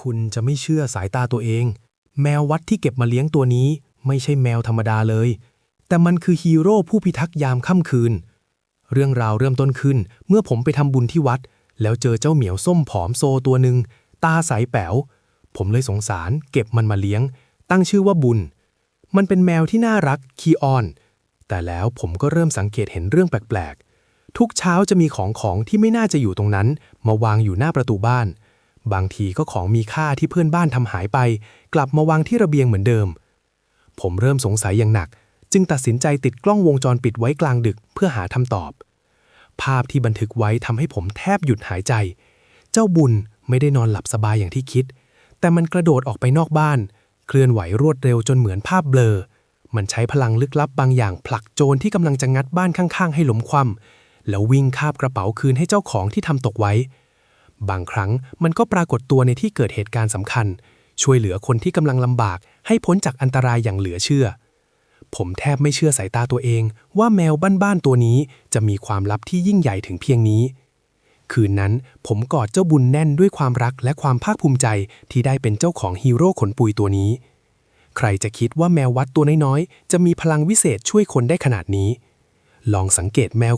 คุณจะไม่เชื่อสายตาตัวเอง แมววัดที่เก็บมาเลี้ยงตัวนี้ไม่ใช่แมวธรรมดาเลย แต่มันคือฮีโร่ผู้พิทักษ์ยามค่ำคืน เรื่องราวเริ่มต้นขึ้น เมื่อผมไปทำบุญที่วัด แล้วเจอเจ้าเหมียวส้มผอมโซตัวหนึ่งตาใสแป๋ว ผมเลยสงสารเก็บมันมาเลี้ยง ตั้งชื่อว่าบุญ มันเป็นแมวที่น่ารักขี้อ้อน แต่แล้วผมก็เริ่มสังเกตเห็นเรื่องแปลกๆ ทุกเช้าจะมีของของที่ไม่น่าจะอยู่ตรงนั้น มาวางอยู่หน้าประตูบ้าน บางทีก็ของมีค่าที่เพื่อนบ้านทำหายไป กลับมาวางที่ระเบียงเหมือนเดิม ผมเริ่มสงสัยอย่างหนัก จึงตัดสินใจติดกล้องวงจรปิดไว้กลางดึกเพื่อหาคำตอบ ภาพที่บันทึกไว้ทำให้ผมแทบหยุดหายใจ เจ้าบุญไม่ได้นอนหลับสบายอย่างที่คิด แต่มันกระโดดออกไปนอกบ้าน เคลื่อนไหวรวดเร็วจนเหมือนภาพเบลอ มันใช้พลังลึกลับบางอย่างผลักโจรที่กำลังจะงัดบ้านข้างๆ ให้หล้มคว่ำแล้ววิ่งคาบกระเป๋าคืนให้เจ้าของที่ทำตกไว้ บางครั้งมันก็ปรากฏตัวในที่เกิดเหตุการณ์สำคัญ ช่วยเหลือคนที่กำลังลำบาก ให้พ้นจากอันตรายอย่างเหลือเชื่อ ผมแทบไม่เชื่อสายตาตัวเอง ว่าแมวบ้านๆตัวนี้จะมีความลับที่ยิ่งใหญ่ถึงเพียงนี้ คืนนั้นผมกอดเจ้าบุญแน่นด้วยความรักและความภาคภูมิใจที่ได้เป็นเจ้าของฮีโร่ขนปุยตัวนี้ ใครจะคิดว่าแมววัดตัวน้อยๆ จะมีพลังวิเศษช่วยคนได้ขนาดนี้ ลองสังเกตแมว